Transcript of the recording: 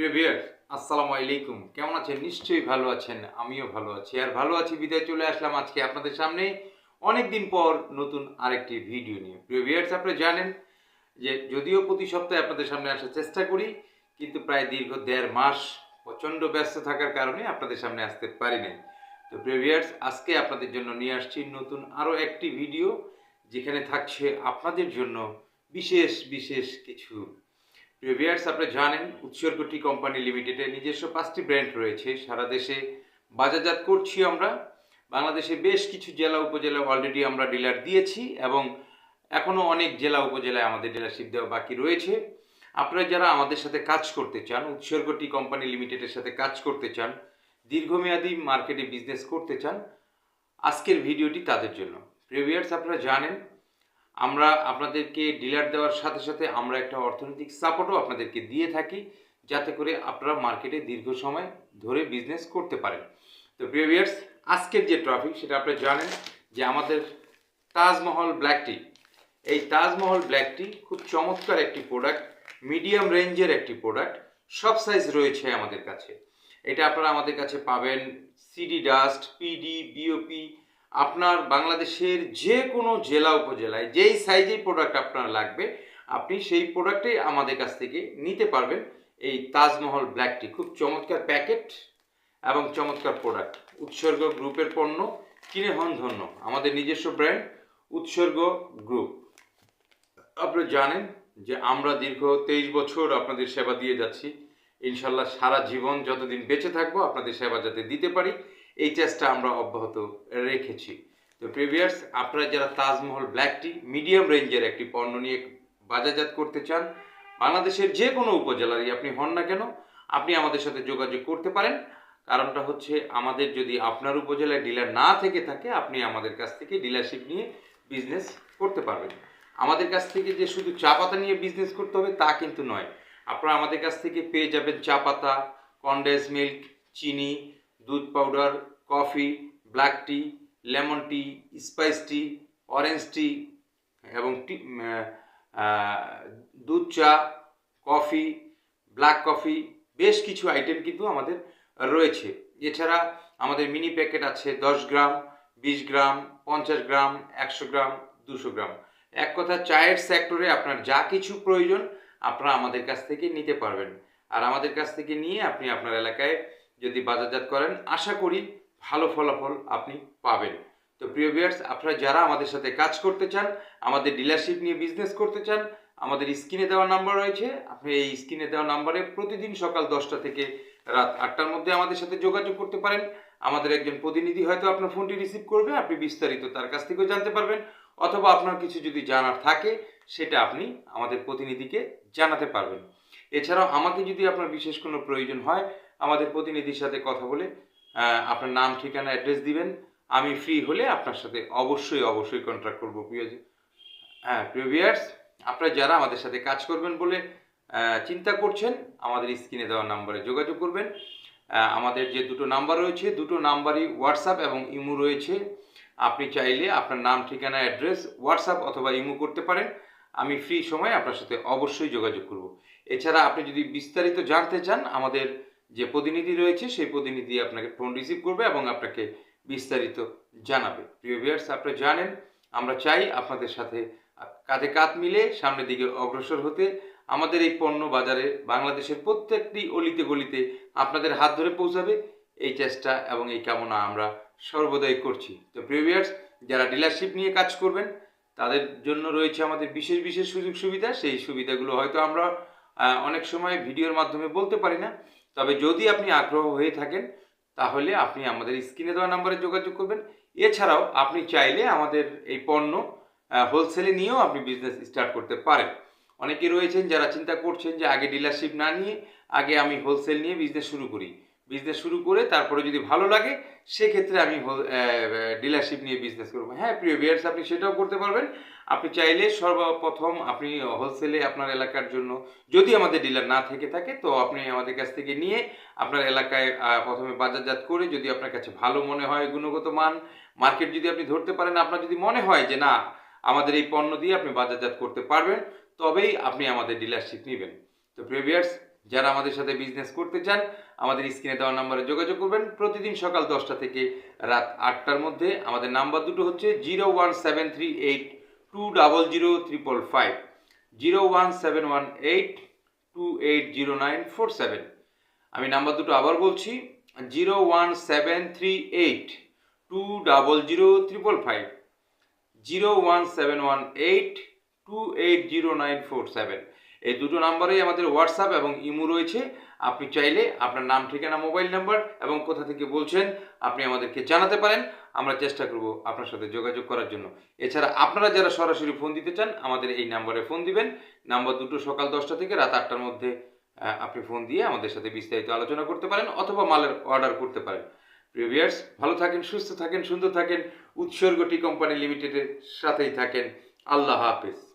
প্রিয় আসসালামু আলাইকুম। কেমন আছেন? নিশ্চয়ই ভালো আছেন, আমিও ভালো আছি। আর ভালো আছি, বিদায় চলে আসলাম আজকে আপনাদের সামনে। অনেক দিন পর নতুন আরেকটি ভিডিও নিয়ে। প্রিয় ভিউয়ার্স আপনি জানেন যে যদিও প্রতি সপ্তাহে আপনাদের সামনে আসার চেষ্টা করি, কিন্তু প্রায় দীর্ঘ দেড় মাস প্রচণ্ড ব্যস্ত থাকার কারণে আপনাদের সামনে আসতে পারি নাই। তো প্রিয় ভিউয়ার্স আজকে আপনাদের জন্য নিয়ে আসছি নতুন আরও একটি ভিডিও যেখানে থাকছে আপনাদের জন্য বিশেষ বিশেষ কিছু প্রিয় ভিউয়ার্স, আপনারা জানেন, উৎসর্গ টি কোম্পানি লিমিটেডের নিজস্ব পাঁচটি ব্র্যান্ড রয়েছে। সারা দেশে বাজারজাত করছি আমরা। বাংলাদেশে বেশ কিছু জেলা উপজেলা অলরেডি আমরা ডিলার দিয়েছি এবং এখনও অনেক জেলা উপজেলায় আমাদের ডিলারশিপ দেওয়া বাকি রয়েছে। আপনারা যারা আমাদের সাথে কাজ করতে চান, উৎসর্গ টি কোম্পানি লিমিটেডের সাথে কাজ করতে চান, দীর্ঘমেয়াদী মার্কেটে বিজনেস করতে চান, আজকের ভিডিওটি তাদের জন্য। প্রিভিয়ার্স আপনারা জানেন আমরা আপনাদেরকে ডিলার দেওয়ার সাথে সাথে আমরা একটা অর্থনৈতিক সাপোর্টও আপনাদেরকে দিয়ে থাকি, যাতে করে আপনারা মার্কেটে দীর্ঘ সময় ধরে বিজনেস করতে পারেন। তো প্রিভিয়ার্স আজকের যে ট্রফিক সেটা আপনারা জানেন যে আমাদের তাজমহল ব্ল্যাক টি এই তাজমহল ব্ল্যাক টি খুব চমৎকার একটি প্রোডাক্ট মিডিয়াম রেঞ্জের একটি প্রোডাক্ট সব সাইজ রয়েছে আমাদের কাছে। এটা আপনারা আমাদের কাছে পাবেন সিডি ডাস্ট পিডি বিওপি আপনার বাংলাদেশের যে কোনো জেলা উপজেলায় যেই সাইজেই প্রোডাক্ট আপনার লাগবে, আপনি সেই প্রোডাক্টই আমাদের কাছ থেকে নিতে পারবেন। এই তাজমহল ব্ল্যাকটি খুব চমৎকার প্যাকেট এবং চমৎকার প্রোডাক্ট উৎসর্গ গ্রুপের পণ্য কিনে হন ধন্য, আমাদের নিজস্ব ব্র্যান্ড উৎসর্গ গ্রুপ আপনি জানেন যে আমরা দীর্ঘ তেইশ বছর আপনাদের সেবা দিয়ে যাচ্ছি। ইনশাল্লাহ সারা জীবন যতদিন বেঁচে থাকব, আপনাদের সেবা যাতে দিতে পারি। এই চেষ্টা আমরা অব্যাহত রেখেছি। তো প্রিভিয়ার্স আপনারা যারা তাজমহল ব্ল্যাক টি মিডিয়াম রেঞ্জের একটি পণ্য নিয়ে বাজারজাত করতে চান, বাংলাদেশের যে কোনো উপজেলারই আপনি হন না কেন, আপনি আমাদের সাথে যোগাযোগ করতে পারেন। কারণটা হচ্ছে আমাদের যদি আপনার উপজেলায় ডিলার না থেকে থাকে, আপনি আমাদের কাছ থেকে ডিলারশিপ নিয়ে বিজনেস করতে পারবেন। আমাদের কাছ থেকে যে শুধু চা পাতা নিয়ে বিজনেস করতে হবে, তা কিন্তু নয়। আপনারা আমাদের কাছ থেকে পেয়ে যাবেন চা পাতা কন্ডেন্স মিল্ক চিনি, দুধ powder coffee, black tea, lemon tea, spice tea, orange tea এবং টি দুধ চা, কফি, ব্ল্যাক কফি, বেশ কিছু আইটেম কিন্তু আমাদের রয়েছে। এছাড়া আমাদের মিনি প্যাকেট আছে দশ গ্রাম, বিশ গ্রাম, পঞ্চাশ গ্রাম, একশো গ্রাম, দুশো গ্রাম। এক কথা, চায়ের সেক্টরে আপনার যা কিছু প্রয়োজন আপনারা আমাদের কাছ থেকে নিতে পারবেন। আর আমাদের কাছ থেকে নিয়ে আপনি আপনার এলাকায় যদি বাজারজাত করেন, আশা করি ভালো ফলাফল আপনি পাবেন। তো প্রিয় ভিউয়ার্স আপনারা যারা আমাদের সাথে কাজ করতে চান, আমাদের ডিলারশিপ নিয়ে বিজনেস করতে চান, আমাদের স্ক্রিনে দেওয়া নাম্বার রয়েছে। আপনি এই স্ক্রিনে দেওয়া নাম্বারে প্রতিদিন সকাল দশটা থেকে রাত আটটার মধ্যে আমাদের সাথে যোগাযোগ করতে পারেন। আমাদের একজন প্রতিনিধি হয়তো আপনার ফোনটি রিসিভ করবে, আপনি বিস্তারিত তার কাছ থেকেও জানতে পারবেন। অথবা আপনার কিছু যদি জানার থাকে, সেটা আপনি আমাদের প্রতিনিধিকে জানাতে পারবেন। এছাড়াও আমাকে যদি আপনার বিশেষ কোনো প্রয়োজন হয়, আমাদের প্রতিনিধির সাথে কথা বলে আপনার নাম, ঠিকানা অ্যাড্রেস দিবেন। আমি ফ্রি হলে আপনার সাথে অবশ্যই অবশ্যই কন্ট্যাক্ট করব প্রিয় হ্যাঁ প্রিয় ভিউয়ার্স আপনারা যারা আমাদের সাথে কাজ করবেন বলে চিন্তা করছেন, আমাদের স্ক্রিনে দেওয়া নাম্বারে যোগাযোগ করবেন। আমাদের যে দুটো নাম্বার রয়েছে, দুটো নাম্বারই হোয়াটসঅ্যাপ এবং ইমো রয়েছে। আপনি চাইলে আপনার নাম, ঠিকানা অ্যাড্রেস হোয়াটসঅ্যাপ অথবা ইমো করতে পারেন। আমি ফ্রি সময় আপনার সাথে অবশ্যই যোগাযোগ করব। এছাড়া আপনি যদি বিস্তারিত জানতে চান, আমাদের যে প্রতিনিধি রয়েছে, সেই প্রতিনিধি আপনাকে ফোন রিসিভ করবে এবং আপনাকে বিস্তারিত জানাবে। প্রিয় ভিউয়ার্স আপনি জানেন, আমরা চাই আপনাদের সাথে কাঁধে কাঁধ মিলে সামনের দিকে অগ্রসর হতে। আমাদের এই পণ্য বাজারে বাংলাদেশের প্রত্যেকটি অলিতে গলিতে আপনাদের হাত ধরে পৌঁছাবে। এই চেষ্টা এবং এই কামনা আমরা সর্বদাই করছি। তো প্রিভিয়ার্স যারা ডিলারশিপ নিয়ে কাজ করবেন, তাদের জন্য রয়েছে আমাদের বিশেষ বিশেষ সুযোগ সুবিধা। সেই সুবিধাগুলো হয়তো আমরা অনেক সময় ভিডিওর মাধ্যমে বলতে পারি না। তবে যদি আপনি আগ্রহ হয়ে থাকেন, তাহলে আপনি আমাদের স্ক্রিনে দেওয়া নাম্বারে যোগাযোগ করবেন। এছাড়াও আপনি চাইলে আমাদের এই পণ্য হোলসেলে নিয়েও আপনি বিজনেস স্টার্ট করতে পারেন। অনেকে রয়েছেন যারা চিন্তা করছেন যে আগে ডিলারশিপ না নিয়ে, আগে আমি হোলসেল নিয়ে বিজনেস শুরু করি। বিজনেস শুরু করে তারপরে যদি ভালো লাগে, সেক্ষেত্রে আমি ডিলারশিপ নিয়ে বিজনেস করব। হ্যাঁ প্রিয় বিয়ার্স আপনি সেটাও করতে পারবেন। আপনি চাইলে সর্বপ্রথম আপনি হোলসেলে আপনার এলাকার জন্য, যদি আমাদের ডিলার না থেকে থাকে, তো আপনি আমাদের কাছ থেকে নিয়ে আপনার এলাকায় প্রথমে বাজারজাত করে যদি আপনার কাছে ভালো মনে হয়, গুণগত মান মার্কেট যদি আপনি ধরতে পারেন, আপনার যদি মনে হয় যে না, আমাদের এই পণ্য দিয়ে আপনি বাজারজাত করতে পারবেন, তবেই আপনি আমাদের ডিলারশিপ নেবেন। তো প্রিভিয়ার্স যারা আমাদের সাথে বিজনেস করতে চান, আমাদের স্ক্রিনে দেওয়া নাম্বারে যোগাযোগ করবেন। প্রতিদিন সকাল দশটা থেকে রাত আটটার মধ্যে। আমাদের নাম্বার দুটো হচ্ছে zero one seven three eight two double zero triple five. Zero one seven one eight two eight zero nine four seven. আমি নাম্বার দুটো আবার বলছি, zero one seven three eight two double zero triple five. Zero one seven one eight two eight zero nine four seven. এই দুটো নাম্বারেই আমাদের WhatsApp এবং imo রয়েছে। আপনি চাইলে আপনার নাম, ঠিকানা, মোবাইল নাম্বার এবং কোথা থেকে বলছেন আপনি আমাদেরকে জানাতে পারেন। আমরা চেষ্টা করব আপনার সাথে যোগাযোগ করার জন্য। এছাড়া আপনারা যারা সরাসরি ফোন দিতে চান, আমাদের এই নাম্বারে ফোন দিবেন। নাম্বার দুটো সকাল দশটা থেকে রাত আটটার মধ্যে আপনি ফোন দিয়ে আমাদের সাথে বিস্তারিত আলোচনা করতে পারেন অথবা মালের অর্ডার করতে পারেন। প্রিভিয়ার্স ভালো থাকেন, সুস্থ থাকেন, সুন্দর থাকেন। উৎসর্গ টি কোম্পানি লিমিটেডের সাথেই থাকেন। আল্লাহ হাফেজ।